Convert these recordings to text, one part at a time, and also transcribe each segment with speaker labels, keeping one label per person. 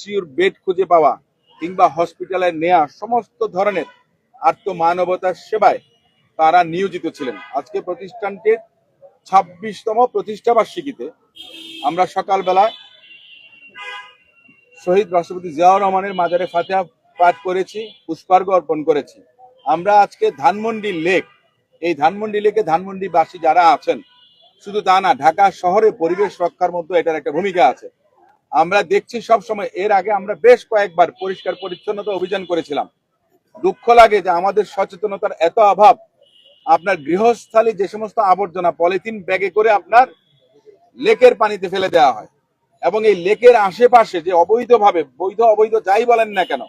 Speaker 1: আইসিইউর bed খুঁজে পাওয়া কিংবা হসপিটালে নেয়া সমস্ত ধরনের আত্মমানবতার সেবায় তারা নিয়োজিত ছিলেন। আজকে প্রতিষ্ঠানটির ছাব্বিশতম প্রতিষ্ঠা বার্ষিকীতে আমরা সকালবেলায় শহীদ রাষ্ট্রপতি জিয়াউর রহমানের মাজারে ফাতেহা পাঠ করেছি, পুষ্পার্ঘ অর্পণ করেছি। আমরা আজকে ধানমন্ডি লেক, এই ধানমন্ডি লেকে ধানমন্ডিবাসী যারা আছেন, শুধু তা না, ঢাকা শহরে পরিবেশ রক্ষার মধ্যে এটার একটা ভূমিকা আছে। আমরা দেখছি সব সময়, এর আগে আমরা বেশ কয়েকবার পরিষ্কার পরিচ্ছন্নতা অভিযান করেছিলাম। দুঃখ লাগে যে আমাদের সচেতনতার এত অভাব। আপনার গৃহস্থালী যে সমস্ত আবর্জনা পলিথিন ব্যাগে করে আপনার লেকের পানিতে ফেলে দেওয়া হয় এবং এই লেকের আশেপাশে যে অবৈধভাবে, বৈধ অবৈধ যাই বলেন না কেন,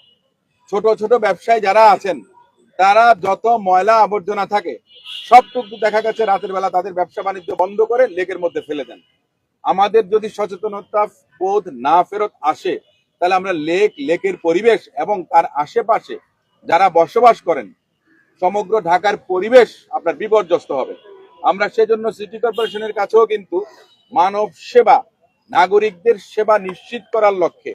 Speaker 1: ছোট ছোট ব্যবসায়ী যারা আছেন, তারা যত ময়লা আবর্জনা থাকে, সবটুকু দেখা গেছে রাতের বেলা তাদের ব্যবসা বাণিজ্য বন্ধ করে লেকের মধ্যে ফেলে দেন। আমাদের যদি সচেতনতা বোধ না ফেরত আসে, তাহলে আমরা লেক, লেকের পরিবেশ এবং তার আশেপাশে যারা বসবাস করেন, সমগ্র ঢাকার পরিবেশ আপনার বিপর্যস্ত হবে। আমরা সেজন্য সিটি কর্পোরেশনের কাছেও কিন্তু মানব সেবা, নাগরিকদের সেবা নিশ্চিত করার লক্ষ্যে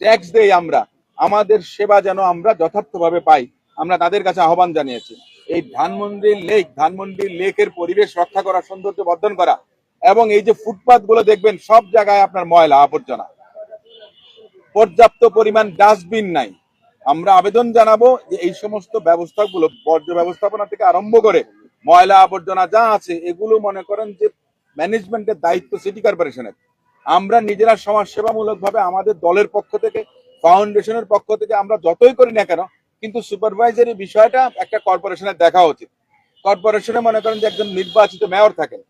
Speaker 1: ট্যাক্স দেই আমরা। আমাদের সেবা যেন আমরা যথার্থভাবে পাই, আমরা তাদের কাছে আহ্বান জানিয়েছি। এই ধানমন্ডি লেক, ধানমন্ডি লেকের পরিবেশ রক্ষা করা সৌন্দর্য বর্ধন করা এবং এই যে ফুটপাতগুলো দেখবেন, সব জায়গায় আপনার ময়লা আবর্জনা। পর্যাপ্ত পরিমাণ ডাস্টবিন নাই। আমরা আবেদন জানাব যে এই সমস্ত ব্যবস্থাগুলো, বর্জ্য ব্যবস্থাপনা থেকে আরম্ভ করে ময়লা আবর্জনা যা আছে, এগুলো মনে করেন যে ম্যানেজমেন্টের দায়িত্ব সিটি কর্পোরেশনের। আমরা নিজেরা সমাজসেবামূলক ভাবে আমাদের দলের পক্ষ থেকে, ফাউন্ডেশনের পক্ষ থেকে আমরা যতই করি না কেন, কিন্তু সুপারভাইজারি বিষয়টা একটা কর্পোরেশনের দেখা উচিত। কর্পোরেশনে মনে করেন যে একজন নির্বাচিত মেয়র থাকেন।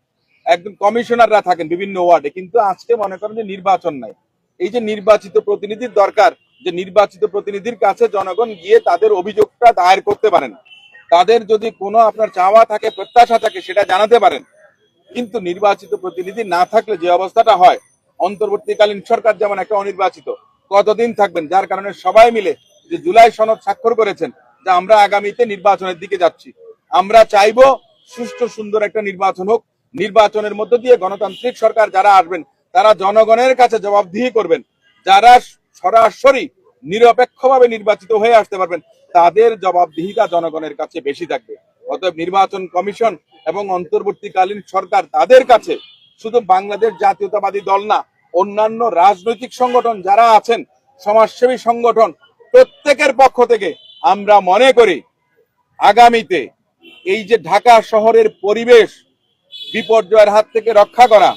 Speaker 1: একজন কমিশনাররা থাকেন বিভিন্ন ওয়ার্ডে, কিন্তু আজকে মনে করেন যে নির্বাচন নাই। এই যে নির্বাচিত প্রতিনিধির দরকার, যে নির্বাচিত প্রতিনিধির কাছে জনগণ গিয়ে তাদের অভিযোগটা দায়ের করতে পারেন। তাদের যদি কোনো আপনার চাওয়া থাকে, প্রত্যাশা থাকে, সেটা জানাতে পারেন। কিন্তু নির্বাচিত প্রতিনিধি না থাকলে যে অবস্থাটা হয়, অন্তর্বর্তীকালীন সরকার যেমন একটা অনির্বাচিত, কতদিন থাকবেন? যার কারণে সবাই মিলে যে জুলাই সনদ স্বাক্ষর করেছেন, যে আমরা আগামীতে নির্বাচনের দিকে যাচ্ছি। আমরা চাইব সুষ্ঠু সুন্দর একটা নির্বাচন হোক নির্বাচনের মধ্য দিয়ে গণতান্ত্রিক সরকার যারা আসবেন, তারা জনগণের কাছে জবাবদিহি করবেন। যারা সরাসরি নিরপেক্ষভাবে নির্বাচিত হয়ে আসতে পারবেন, তাদের জবাবদিহিতা জনগণের কাছে বেশি থাকবে। অতএব নির্বাচন কমিশন এবং অন্তর্বর্তীকালীন সরকার তাদের কাছে শুধু বাংলাদেশ জাতীয়তাবাদী দল না, অন্যান্য রাজনৈতিক সংগঠন যারা আছেন, সমাজসেবী সংগঠন, প্রত্যেকের পক্ষ থেকে আমরা মনে করি, আগামীতে এই যে ঢাকা শহরের পরিবেশ বিপর্যয়ের হাত থেকে রক্ষা করা।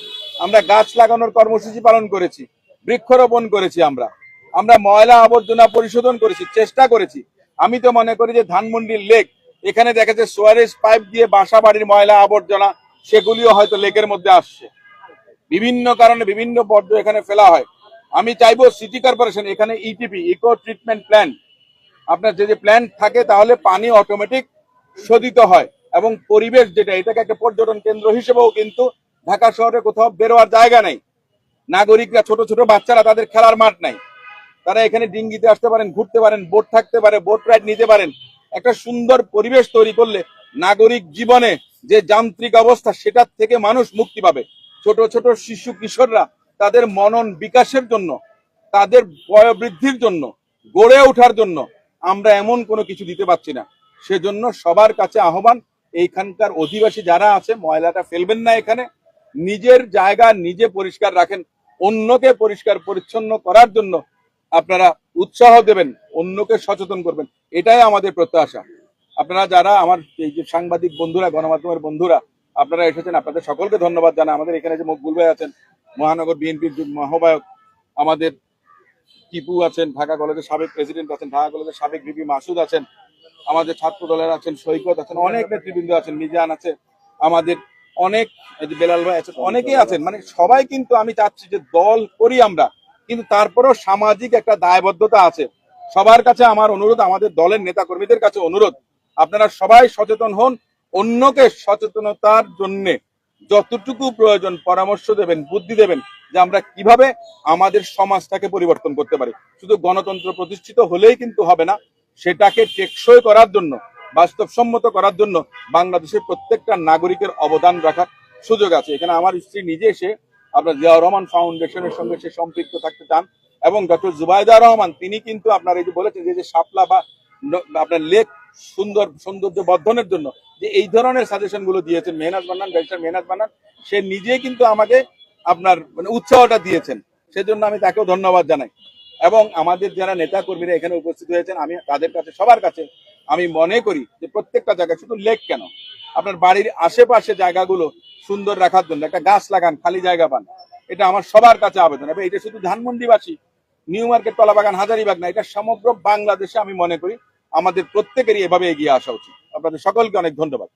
Speaker 1: আমরা গাছ লাগানোর কর্মসূচি পালন করেছি, বৃক্ষরোপণ করেছি আমরা। আমরা ময়লা আবর্জনা পরিশোধন করেছি, চেষ্টা করেছি। আমি তো মনে করি যে ধানমন্ডির লেক, এখানে দেখা যাচ্ছে সোয়ারেজ পাইপ দিয়ে বাসা বাড়ির ময়লা আবর্জনা, সেগুলিও হয়তো লেকের মধ্যে আসছে। বিভিন্ন কারণে বিভিন্ন বর্জ্য এখানে ফেলা হয়। আমি চাইব সিটি কর্পোরেশন, এখানে ইটিপি ইকো ট্রিটমেন্ট প্ল্যান আপনার যে যে প্ল্যান থাকে তাহলে পানি অটোমেটিক শোধিত হয়। এবং পরিবেশ যেটা, এটাকে একটা পর্যটন কেন্দ্র হিসেবেও কিন্তু ঢাকা শহরে কোথাও বেরোয়ার জায়গা নেই। নাগরিকরা, ছোট ছোট বাচ্চারা তাদের খেলার মাঠ নাই। তারা এখানে ডিঙ্গিতে আসতে পারেন, ঘুরতে পারেন, বোট থাকতে পারে, বোট রাইড নিতে পারেন। একটা সুন্দর পরিবেশ তৈরি করলে নাগরিক জীবনে যে যান্ত্রিক অবস্থা, সেটার থেকে মানুষ মুক্তি পাবে। ছোট ছোট শিশু কিশোররা তাদের মনন বিকাশের জন্য, তাদের বয়োবৃদ্ধির জন্য, গড়ে ওঠার জন্য আমরা এমন কোনো কিছু দিতে পারছি না। সেজন্য সবার কাছে আহ্বান এইখানকার অধিবাসী যারা আছে, ময়লাটা ফেলবেন না এখানে। নিজের জায়গা নিজে পরিষ্কার রাখেন। অন্যকে পরিষ্কার পরিচ্ছন্ন করার জন্য আপনারা উৎসাহ দেবেন, অন্যকে সচেতন করবেন। এটাই আমাদের প্রত্যাশা। আপনারা যারা আমার এই যে সাংবাদিক বন্ধুরা, গণমাধ্যমের বন্ধুরা, আপনারা এসেছেন, আপনাদের সকলকে ধন্যবাদ জানা আমাদের এখানে যে মকবুল ভাই আছেন, মহানগর বিএনপির মহাবায়ক আমাদের টিপু আছেন, ঢাকা কলেজের সাবেক প্রেসিডেন্ট আছেন, ঢাকা কলেজের সাবেক বিপি মাসুদ আছেন আমাদের ছাত্র দলের আছেন সৈকত আছেন, অনেক নেতৃবৃন্দ আছেন, মিজান আছে, আমাদের অনেক বেলাল ভাই আছেন, অনেকেই আছেন। মানে সবাই কিন্তু আমি চাচ্ছি যে দল করি আমরা, কিন্তু তারপরেও সামাজিক একটা দায়বদ্ধতা আছে। সবার কাছে আমার অনুরোধ, আমাদের দলের নেতা কর্মীদের কাছে অনুরোধ, আপনারা সবাই সচেতন হন, অন্যকে সচেতনতার জন্য যতটুকু প্রয়োজন পরামর্শ দেবেন, বুদ্ধি দেবেন, যে আমরা কীভাবে আমাদের সমাজটাকে পরিবর্তন করতে পারি। শুধু গণতন্ত্র প্রতিষ্ঠিত হলেই কিন্তু হবে না সেটাকে টেকসই করার জন্য, বাস্তবসম্মত করার জন্য বাংলাদেশের প্রত্যেকটা নাগরিকের অবদান রাখার সুযোগ আছে। এখানে আমার স্ত্রী নিজে এসে আপনার জিয়াউর রহমান ফাউন্ডেশনের সঙ্গে সে সম্পৃক্ত থাকতে চান এবং ডক্টর জুবাইদা রহমান, তিনি কিন্তু আপনার এই যে বলেছেন যে যে শাপলা বা আপনার লেক সুন্দর সৌন্দর্য বর্ধনের জন্য যে এই ধরনের সাজেশনগুলো দিয়েছেন, মেহনাজ বান্নান ব্যারিস্টার মেহনাজ বান্নান সে নিজে কিন্তু আমাকে আপনার মানে উৎসাহটা দিয়েছেন। সেজন্য আমি তাকেও ধন্যবাদ জানাই। এবং আমাদের যারা নেতা কর্মীরা এখানে উপস্থিত হয়েছেন, আমি তাদের কাছে, সবার কাছে আমি মনে করি যে প্রত্যেকটা জায়গায় শুধু লেক কেন? আপনার বাড়ির আশেপাশে জায়গাগুলো সুন্দর রাখার জন্য, একটা গাছ লাগান, খালি জায়গা পান। এটা আমার সবার কাছে আবেদন। এবং এটা শুধু ধানমন্ডিবাসী, নিউ মার্কেট কলাবাগান হাজারিবাগ না, এটা সমগ্র বাংলাদেশে আমি মনে করি আমাদের প্রত্যেকেরই এভাবে এগিয়ে আসা উচিত। আপনাদের সকলকে অনেক ধন্যবাদ।